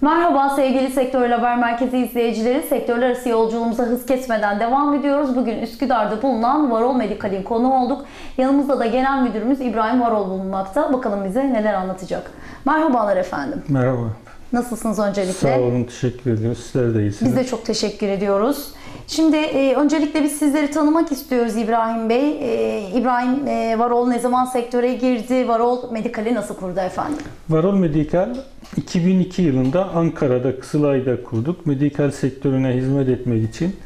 Merhaba sevgili Sektör Haber Merkezi izleyicileri. Sektörler arası yolculuğumuza hız kesmeden devam ediyoruz. Bugün Üsküdar'da bulunan Varol Medikal'in konuğu olduk. Yanımızda da genel müdürümüz İbrahim Varol bulunmakta. Bakalım bize neler anlatacak. Merhabalar efendim. Merhaba. Nasılsınız öncelikle? Sağ olun, teşekkür ediyoruz. Sizler de iyisiniz. Biz de çok teşekkür ediyoruz. Şimdi e, öncelikle biz sizleri tanımak istiyoruz İbrahim Bey. E, İbrahim e, Varol ne zaman sektöre girdi? Varol Medikal'i nasıl kurdu efendim? Varol Medikal 2002 yılında Ankara'da Kızılay'da kurduk. Medikal sektörüne hizmet etmek için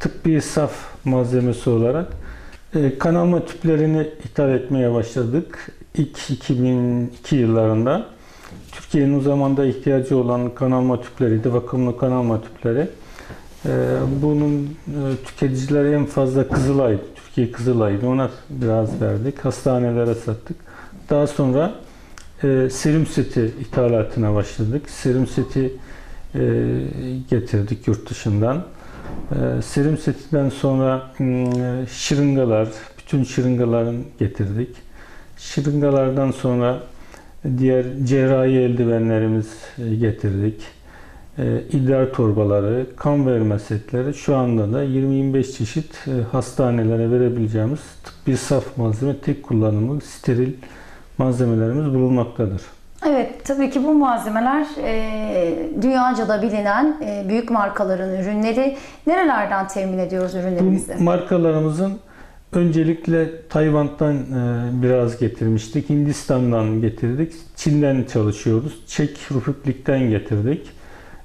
tıbbi saf malzemesi olarak e, kanalma tüplerini ithal etmeye başladık. İlk 2002 yıllarında Türkiye'nin o zamanda ihtiyacı olan kanalma tüpleriydi, vakumlu kanalma tüpleri. E, bunun e, tüketicileri en fazla Kızılay'dı, Türkiye Kızılay'dı. Ona biraz verdik, hastanelere sattık. Daha sonra e, serum seti ithalatına başladık. Serum seti getirdik yurt dışından. E, serum setinden sonra şırıngalar, bütün şırıngaların getirdik. Şırıngalardan sonra diğer cerrahi eldivenlerimiz e, getirdik. E, idrar torbaları, kan verme setleri şu anda da 20-25 çeşit e, hastanelere verebileceğimiz tıbbi saf malzeme tek kullanımlı steril malzemelerimiz bulunmaktadır. Evet, tabii ki bu malzemeler e, dünyaca da bilinen e, büyük markaların ürünleri. Nerelerden temin ediyoruz ürünlerimizi? Bu markalarımızın öncelikle Tayvan'dan e, biraz getirmiştik. Hindistan'dan getirdik. Çin'den çalışıyoruz. Çek Republik'ten getirdik.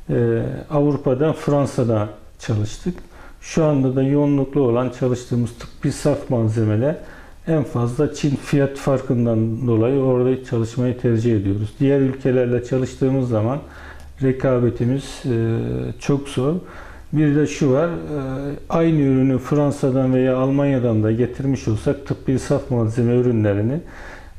E, Avrupa'dan, Fransa'da çalıştık. Şu anda da yoğunluklu olan çalıştığımız tıbbi saf malzemeler en fazla Çin fiyat farkından dolayı orada çalışmayı tercih ediyoruz. Diğer ülkelerle çalıştığımız zaman rekabetimiz e, çok zor. Bir de şu var, e, aynı ürünü Fransa'dan veya Almanya'dan da getirmiş olsak tıbbi saf malzeme ürünlerini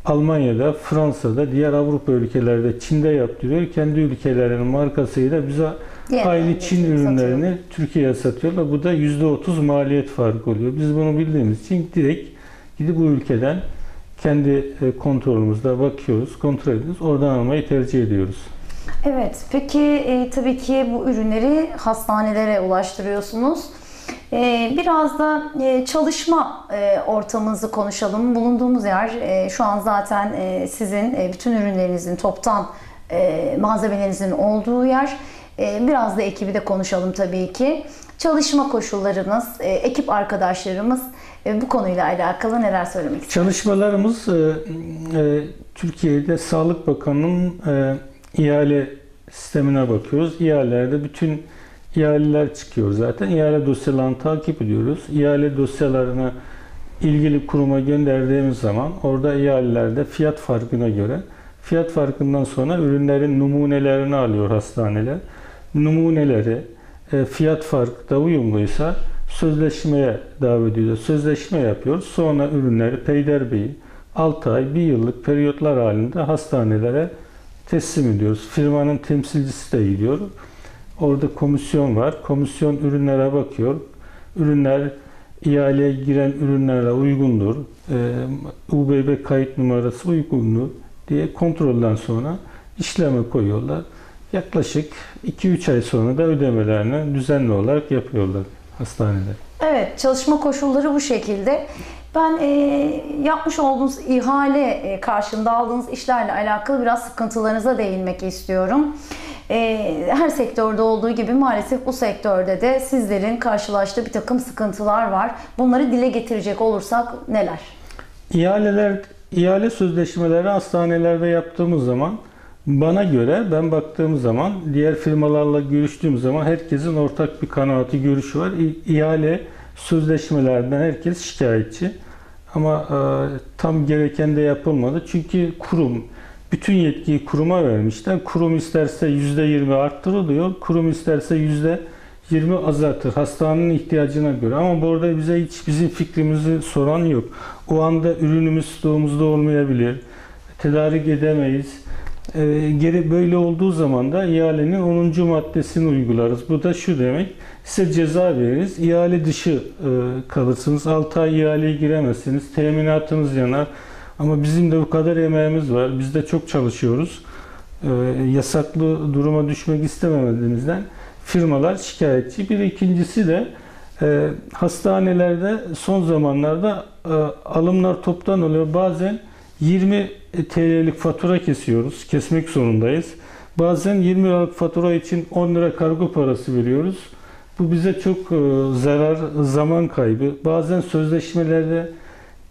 Almanya'da, Fransa'da, diğer Avrupa ülkelerde Çin'de yaptırıyor. Kendi ülkelerinin markasıyla bize Diğer aynı Çin ürünleri ürünlerini satıyor. Türkiye'ye satıyorlar. Bu da %30 maliyet farkı oluyor. Biz bunu bildiğimiz için direkt gidip bu ülkeden kendi e, kontrolümüzde bakıyoruz, kontrol ediyoruz. Oradan almayı tercih ediyoruz. Evet, peki e, tabii ki bu ürünleri hastanelere ulaştırıyorsunuz. E, biraz da e, çalışma e, ortamınızı konuşalım. Bulunduğumuz yer e, şu an zaten e, sizin e, bütün ürünlerinizin toptan e, malzemelerinizin olduğu yer. E, biraz da ekibi de konuşalım tabii ki. Çalışma koşullarınız, e, ekip arkadaşlarımız e, bu konuyla alakalı neler söylemek istiyorsunuz? Çalışmalarımız e, e, Türkiye'de Sağlık Bakanı'nın e, ihale sistemine bakıyoruz. İhalelerde bütün ihaleler çıkıyor zaten. İhale dosyalarını takip ediyoruz. İhale dosyalarını ilgili kuruma gönderdiğimiz zaman orada ihalelerde fiyat farkına göre fiyat farkından sonra ürünlerin numunelerini alıyor hastaneler. Numuneleri e, fiyat farkı da uyumluysa sözleşmeye davet ediyoruz. Sözleşme yapıyoruz. Sonra ürünleri peyderbeyi 6 ay, 1 yıllık periyotlar halinde hastanelere teslim ediyoruz. Firmanın temsilcisi de gidiyor. Orada komisyon var. Komisyon ürünlere bakıyor. Ürünler ihaleye giren ürünlerle uygundur. Ee, UBB kayıt numarası uygundur diye kontrolden sonra işleme koyuyorlar. Yaklaşık 2-3 ay sonra da ödemelerini düzenli olarak yapıyorlar hastanede. Evet, çalışma koşulları bu şekilde. Ben e, yapmış olduğunuz ihale e, karşında aldığınız işlerle alakalı biraz sıkıntılarınıza değinmek istiyorum. E, her sektörde olduğu gibi maalesef bu sektörde de sizlerin karşılaştığı bir takım sıkıntılar var. Bunları dile getirecek olursak neler? İhaleler, ihale sözleşmeleri hastanelerde yaptığımız zaman bana göre ben baktığım zaman diğer firmalarla görüştüğüm zaman herkesin ortak bir kanaati görüşü var. İhale sözleşmelerden herkes şikayetçi. Ama e, tam gereken de yapılmadı. Çünkü kurum bütün yetkiyi kuruma vermişler. Kurum isterse %20 arttırır diyor. Kurum isterse %20 azaltır. Hastanenin ihtiyacına göre. Ama burada bize hiç bizim fikrimizi soran yok. O anda ürünümüz stoğumuzda olmayabilir. Tedarik edemeyiz. Ee, geri böyle olduğu zaman da ihalenin 10. maddesini uygularız. Bu da şu demek. Size ceza veririz. İhale dışı e, kalırsınız. 6 ay ihaleye giremezsiniz. Teminatınız yanar. Ama bizim de bu kadar emeğimiz var. Biz de çok çalışıyoruz. e, yasaklı duruma düşmek istememediğimizden firmalar şikayetçi. Bir ikincisi de e, hastanelerde son zamanlarda e, alımlar toptan oluyor. Bazen 20 TL'lik fatura kesiyoruz. Kesmek zorundayız. Bazen 20 liralık fatura için 10 lira kargo parası veriyoruz. Bu bize çok e, zarar, zaman kaybı. Bazen sözleşmelerde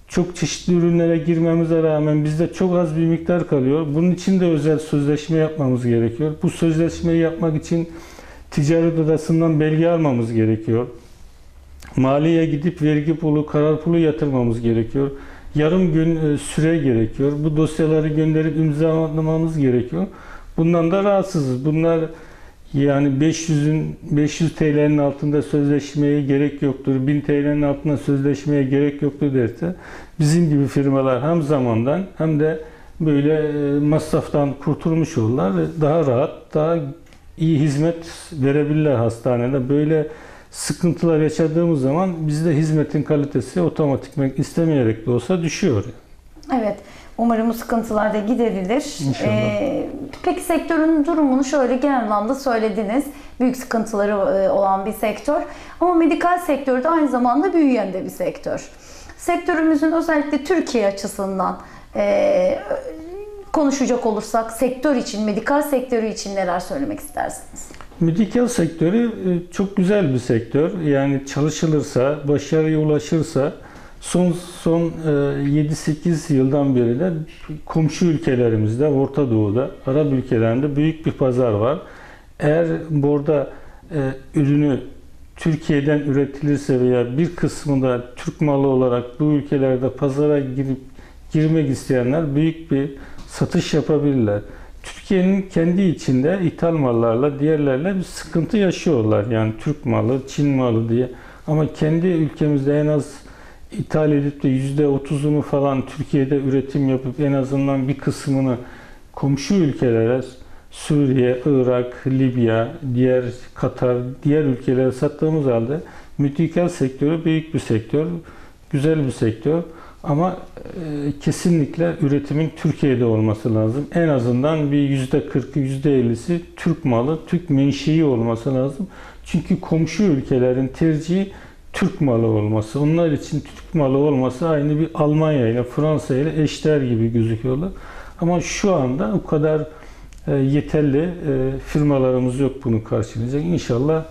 çok çeşitli ürünlere girmemize rağmen bizde çok az bir miktar kalıyor. Bunun için de özel sözleşme yapmamız gerekiyor. Bu sözleşmeyi yapmak için ticaret odasından belge almamız gerekiyor. Maliye gidip vergi pulu, karar pulu yatırmamız gerekiyor. Yarım gün e, süre gerekiyor. Bu dosyaları gönderip imzalamamız gerekiyor. Bundan da rahatsızız. Bunlar yani 500'ün 500 TL'nin altında sözleşmeye gerek yoktur. 1000 TL'nin altında sözleşmeye gerek yoktur derse bizim gibi firmalar hem zamandan hem de böyle e, masraftan kurtulmuş olurlar ve daha rahat, daha iyi hizmet verebilirler hastanede. Böyle sıkıntılar yaşadığımız zaman bizde hizmetin kalitesi otomatikman istemeyerek de olsa düşüyor. Evet. Umarım bu sıkıntılar da giderilir. İnşallah. Ee, peki sektörün durumunu şöyle genel anlamda söylediniz. Büyük sıkıntıları e, olan bir sektör. Ama medikal sektör de aynı zamanda büyüyen de bir sektör. Sektörümüzün özellikle Türkiye açısından e, konuşacak olursak sektör için, medikal sektörü için neler söylemek istersiniz? Medikal sektörü e, çok güzel bir sektör. Yani çalışılırsa, başarıya ulaşırsa son son e, 7-8 yıldan beri de komşu ülkelerimizde, Orta Doğu'da, Arap ülkelerinde büyük bir pazar var. Eğer burada e, ürünü Türkiye'den üretilirse veya bir kısmında Türk malı olarak bu ülkelerde pazara girip girmek isteyenler büyük bir satış yapabilirler. Türkiye'nin kendi içinde ithal mallarla diğerlerle bir sıkıntı yaşıyorlar. Yani Türk malı, Çin malı diye. Ama kendi ülkemizde en az ithal edip de %30'unu falan Türkiye'de üretim yapıp en azından bir kısmını komşu ülkelere Suriye, Irak, Libya, diğer Katar, diğer ülkelere sattığımız halde mütikal sektörü büyük bir sektör, güzel bir sektör. Ama e, kesinlikle üretimin Türkiye'de olması lazım. En azından bir yüzde 40'ı, yüzde 50'si Türk malı, Türk menşei olması lazım. Çünkü komşu ülkelerin tercihi Türk malı olması. Onlar için Türk malı olması aynı bir Almanya ile Fransa ile eşler gibi gözüküyorlar. Ama şu anda o kadar e, yeterli e, firmalarımız yok bunu karşılayacak. İnşallah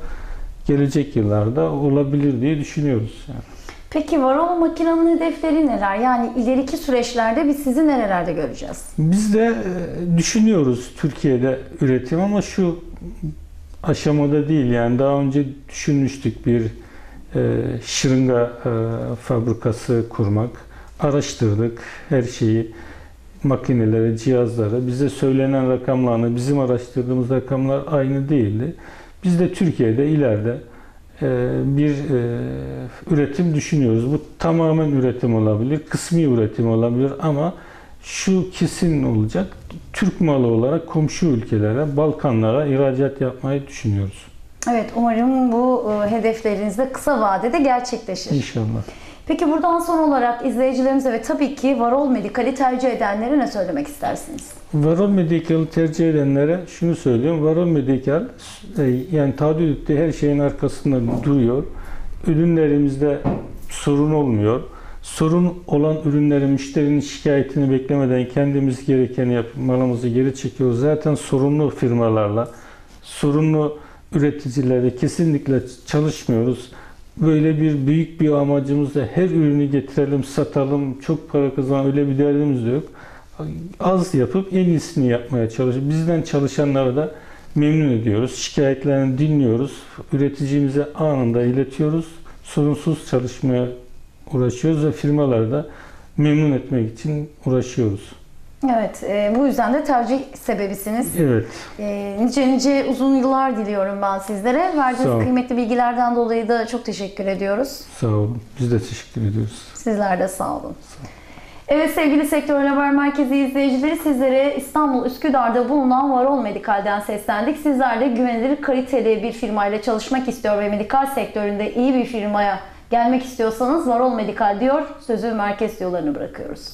gelecek yıllarda olabilir diye düşünüyoruz. Yani. Peki Varol makinenin hedefleri neler? Yani ileriki süreçlerde biz sizi nerelerde göreceğiz? Biz de e, düşünüyoruz Türkiye'de üretim ama şu aşamada değil yani daha önce düşünmüştük bir e, şırınga e, fabrikası kurmak. Araştırdık her şeyi, makineleri, cihazları. Bize söylenen rakamlarla bizim araştırdığımız rakamlar aynı değildi. Biz de Türkiye'de ileride bir e, üretim düşünüyoruz. Bu tamamen üretim olabilir, kısmi üretim olabilir ama şu kesin olacak. Türk malı olarak komşu ülkelere, Balkanlara ihracat yapmayı düşünüyoruz. Evet, umarım bu e, hedefleriniz de kısa vadede gerçekleşir. İnşallah. Peki buradan son olarak izleyicilerimize ve tabii ki Varol Medikal'i tercih edenlere ne söylemek istersiniz? Varol Medical'ı tercih edenlere şunu söylüyorum. Varol Medical e, yani taahhütte her şeyin arkasında duruyor. Ürünlerimizde sorun olmuyor. Sorun olan ürünlerin müşterinin şikayetini beklemeden kendimiz gerekeni yapıp malımızı geri çekiyoruz. Zaten sorunlu firmalarla, sorunlu üreticilerle kesinlikle çalışmıyoruz. Böyle bir büyük bir amacımız da her ürünü getirelim, satalım, çok para kazanalım öyle bir derdimiz de yok. Az yapıp en iyisini yapmaya çalışıyoruz. Bizden çalışanları da memnun ediyoruz. Şikayetlerini dinliyoruz. Üreticimize anında iletiyoruz. Sorunsuz çalışmaya uğraşıyoruz ve firmaları da memnun etmek için uğraşıyoruz. Evet, e, bu yüzden de tercih sebebisiniz. Evet. E, nice nice uzun yıllar diliyorum ben sizlere. Sağ Verdiğiniz olun. kıymetli bilgilerden dolayı da çok teşekkür ediyoruz. Sağ olun. Biz de teşekkür ediyoruz. Sizler de sağ olun. Evet sevgili Sektör Haber Merkezi izleyicileri sizlere İstanbul Üsküdar'da bulunan Varol Medikal'den seslendik. Sizler de güvenilir kaliteli bir firmayla çalışmak istiyor ve medikal sektöründe iyi bir firmaya gelmek istiyorsanız Varol Medikal diyor. Sözü merkez yollarını bırakıyoruz.